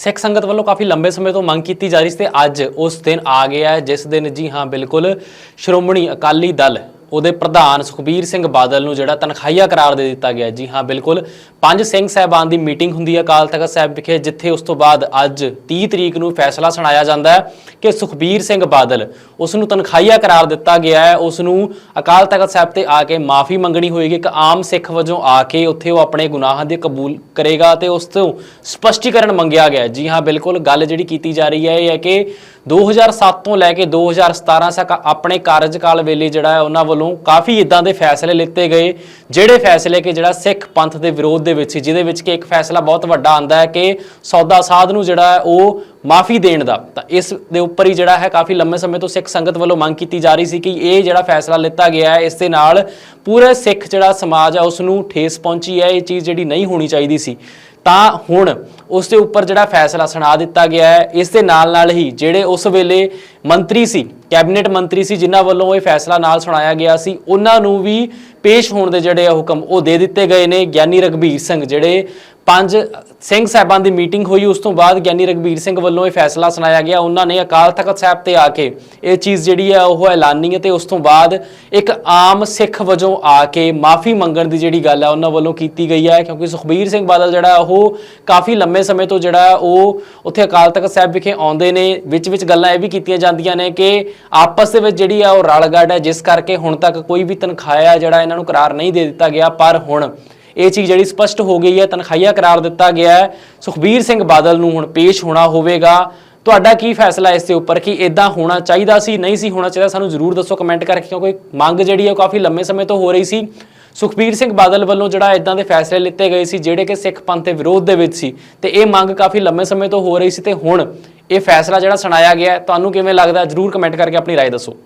ਸਿੱਖ ਸੰਗਤ ਵੱਲੋਂ ਕਾਫੀ ਲੰਬੇ ਸਮੇਂ ਤੋਂ ਮੰਗ ਕੀਤੀ ਜਾ ਰਹੀ ਸੀ ਤੇ ਅੱਜ ਉਸ ਦਿਨ ਆ ਗਿਆ ਹੈ, ਜਿਸ ਦਿਨ ਜੀ ਹਾਂ, ਬਿਲਕੁਲ ਸ਼੍ਰੋਮਣੀ ਅਕਾਲੀ ਦਲ ਉਹਦੇ ਪ੍ਰਧਾਨ ਸੁਖਬੀਰ ਸਿੰਘ ਬਾਦਲ ਨੂੰ ਜਿਹੜਾ ਤਨਖਾਹੀਆ ਕਰਾਰ ਦੇ ਦਿੱਤਾ ਗਿਆ ਜੀ ਹਾਂ, ਬਿਲਕੁਲ। ਪੰਜ ਸਿੰਘ ਸਾਹਿਬਾਨ ਦੀ ਮੀਟਿੰਗ ਹੁੰਦੀ ਹੈ ਅਕਾਲ ਤਖਤ ਸਾਹਿਬ ਵਿਖੇ, ਜਿੱਥੇ ਉਸ ਤੋਂ ਬਾਅਦ ਅੱਜ 30 ਤਰੀਕ ਨੂੰ ਫੈਸਲਾ ਸੁਣਾਇਆ ਜਾਂਦਾ ਹੈ ਕਿ ਸੁਖਬੀਰ ਸਿੰਘ ਬਾਦਲ ਉਸ ਨੂੰ ਤਨਖਾਹੀਆ ਕਰਾਰ ਦਿੱਤਾ ਗਿਆ ਹੈ। ਉਸ ਨੂੰ ਅਕਾਲ ਤਖਤ ਸਾਹਿਬ ਤੇ ਆ ਕੇ ਮਾਫੀ ਮੰਗਣੀ ਹੋਏਗੀ। ਇੱਕ ਆਮ ਸਿੱਖ ਵਜੋਂ ਆ ਕੇ ਉੱਥੇ ਉਹ ਆਪਣੇ ਗੁਨਾਹਾਂ ਦੇ ਕਬੂਲ ਕਰੇਗਾ ਤੇ ਉਸ ਤੋਂ ਸਪਸ਼ਟੀਕਰਨ ਮੰਗਿਆ ਗਿਆ ਜੀ ਹਾਂ, ਬਿਲਕੁਲ। ਗੱਲ ਜਿਹੜੀ ਕੀਤੀ ਜਾ ਰਹੀ ਹੈ, ਇਹ ਹੈ ਕਿ 2007 ਤੋਂ ਲੈ ਕੇ 2017 ਤੱਕ ਆਪਣੇ ਕਾਰਜਕਾਲ ਵੇਲੇ ਜਿਹੜਾ ਹੈ, ਉਹਨਾਂ ਵੱਲੋਂ ਕਾਫੀ ਇਦਾਂ ਦੇ ਫੈਸਲੇ ਲਿੱਤੇ ਗਏ, ਜਿਹੜੇ ਫੈਸਲੇ ਕਿ ਜਿਹੜਾ ਸਿੱਖ ਪੰਥ ਦੇ ਵਿਰੋਧ ਦੇ ਵਿੱਚ ਸੀ, ਜਿਹਦੇ ਵਿੱਚ ਕਿ ਇੱਕ ਫੈਸਲਾ ਬਹੁਤ ਵੱਡਾ ਆਂਦਾ ਹੈ ਕਿ ਸੌਦਾ ਸਾਧ ਨੂੰ ਜਿਹੜਾ ਹੈ ਉਹ ਮਾਫੀ ਦੇਣ ਦਾ। ਤਾਂ ਇਸ ਦੇ ਉੱਪਰ ਹੀ ਜਿਹੜਾ ਹੈ ਕਾਫੀ ਲੰਮੇ ਸਮੇਂ ਤੋਂ ਸਿੱਖ ਸੰਗਤ ਵੱਲੋਂ ਮੰਗ ਕੀਤੀ ਜਾ ਰਹੀ ਸੀ ਕਿ ਇਹ ਜਿਹੜਾ ਫੈਸਲਾ ਲਿੱਤਾ ਗਿਆ ਹੈ, ਇਸ ਦੇ ਨਾਲ ਪੂਰੇ ਸਿੱਖ ਜਿਹੜਾ ਸਮਾਜ ਆ, ਉਸ ਨੂੰ ਠੇਸ ਪਹੁੰਚੀ ਹੈ, ਇਹ ਚੀਜ਼ ਜਿਹੜੀ ਨਹੀਂ ਹੋਣੀ ਚਾਹੀਦੀ ਸੀ। ਤਾਂ ਹੁਣ ਉਸ ਦੇ ਉੱਪਰ ਜਿਹੜਾ ਫੈਸਲਾ ਸੁਣਾ ਦਿੱਤਾ ਗਿਆ ਹੈ, ਇਸ ਦੇ ਨਾਲ ਨਾਲ ਹੀ ਜਿਹੜੇ ਉਸ ਵੇਲੇ ਮੰਤਰੀ ਸੀ, ਕੈਬਨਿਟ ਮੰਤਰੀ ਸੀ, ਜਿਨ੍ਹਾਂ ਵੱਲੋਂ ਇਹ ਫੈਸਲਾ ਨਾਲ ਸੁਣਾਇਆ ਗਿਆ ਸੀ, ਉਹਨਾਂ ਨੂੰ ਵੀ ਪੇਸ਼ ਹੋਣ ਦੇ ਜਿਹੜੇ ਆ ਹੁਕਮ ਉਹ ਦੇ ਦਿੱਤੇ ਗਏ ਨੇ। ਗਿਆਨੀ ਰਗਬੀਰ ਸਿੰਘ ਜਿਹੜੇ ਪੰਜ ਸਿੰਘ ਸਾਹਿਬਾਂ ਦੀ ਮੀਟਿੰਗ ਹੋਈ, ਉਸ ਤੋਂ ਬਾਅਦ ਗਿਆਨੀ ਰਗਬੀਰ ਸਿੰਘ ਵੱਲੋਂ ਇਹ ਫੈਸਲਾ ਸੁਣਾਇਆ ਗਿਆ। ਉਹਨਾਂ ਨੇ ਅਕਾਲ ਤਖਤ ਸਾਹਿਬ ਤੇ ਆ ਕੇ ਇਹ ਚੀਜ਼ ਜਿਹੜੀ ਹੈ ਉਹ ਐਲਾਨੀ ਹੈ ਤੇ ਉਸ ਤੋਂ ਬਾਅਦ ਇੱਕ ਆਮ ਸਿੱਖ ਵਜੋਂ ਆ ਕੇ ਮਾਫੀ ਮੰਗਣ ਦੀ ਜਿਹੜੀ ਗੱਲ ਹੈ ਉਹਨਾਂ ਵੱਲੋਂ ਕੀਤੀ ਗਈ ਹੈ, ਕਿਉਂਕਿ ਸੁਖਬੀਰ ਸਿੰਘ ਬਾਦਲ ਜਿਹੜਾ ਉਹ ਕਾਫੀ ਲੰਮੇ ਸਮੇਂ ਤੋਂ ਜਿਹੜਾ ਉਹ ਉੱਥੇ ਅਕਾਲ ਤਖਤ ਸਾਹਿਬ ਵਿਖੇ ਆਉਂਦੇ ਨੇ, ਵਿੱਚ ਵਿੱਚ ਗੱਲਾਂ ਇਹ ਵੀ ਕੀਤੀਆਂ ਜਾਂਦੀਆਂ ਨੇ ਕਿ ਆਪਸ ਦੇ ਵਿੱਚ ਜਿਹੜੀ ਆ ਉਹ ਰਲਗੜ ਹੈ, ਜਿਸ ਕਰਕੇ ਹੁਣ ਤੱਕ ਕੋਈ ਵੀ ਤਨਖਾਹਿਆ ਜਿਹੜਾ ਇਹਨਾਂ ਨੂੰ ਕਰਾਰ ਨਹੀਂ ਦੇ ਦਿੱਤਾ ਗਿਆ, ਪਰ ਹੁਣ ਇਹ ਚੀਜ਼ ਜਿਹੜੀ ਸਪਸ਼ਟ ਹੋ ਗਈ ਹੈ, ਤਨਖਾਹੀਆ ਕਰਾਰ ਦਿੱਤਾ ਗਿਆ ਹੈ। ਸੁਖਬੀਰ ਸਿੰਘ ਬਾਦਲ ਨੂੰ ਹੁਣ ਪੇਸ਼ ਹੋਣਾ ਹੋਵੇਗਾ। ਤੁਹਾਡਾ ਕੀ ਫੈਸਲਾ ਇਸ ਦੇ ਉੱਪਰ? ਕਿ ਇਦਾਂ ਹੋਣਾ ਚਾਹੀਦਾ ਸੀ, ਨਹੀਂ ਸੀ ਹੋਣਾ ਚਾਹੀਦਾ? ਸਾਨੂੰ ਜਰੂਰ ਦੱਸੋ ਕਮੈਂਟ ਕਰਕੇ, ਕਿਉਂਕਿ ਮੰਗ ਜਿਹੜੀ ਹੈ ਕਾਫੀ ਲੰਮੇ ਸਮੇਂ ਤੋਂ ਹੋ ਰਹੀ ਸੀ। ਸੁਖਬੀਰ ਸਿੰਘ ਬਾਦਲ ਵੱਲੋਂ ਜਿਹੜਾ ਇਦਾਂ ਦੇ ਫੈਸਲੇ ਲਿੱਤੇ ਗਏ ਸੀ ਜਿਹੜੇ ਕਿ ਸਿੱਖ ਪੰਥ ਦੇ ਵਿਰੋਧ ਦੇ ਵਿੱਚ ਸੀ ਤੇ ਇਹ ਮੰਗ ਕਾਫੀ ਲੰਮੇ ਸਮੇਂ ਤੋਂ ਹੋ ਰਹੀ ਸੀ ਤੇ ਹੁਣ ਇਹ ਫੈਸਲਾ ਜਿਹੜਾ ਸੁਣਾਇਆ ਗਿਆ ਹੈ, ਤੁਹਾਨੂੰ ਕਿਵੇਂ ਲੱਗਦਾ ਜਰੂਰ ਕਮੈਂਟ ਕਰਕੇ ਆਪਣੀ رائے ਦੱਸੋ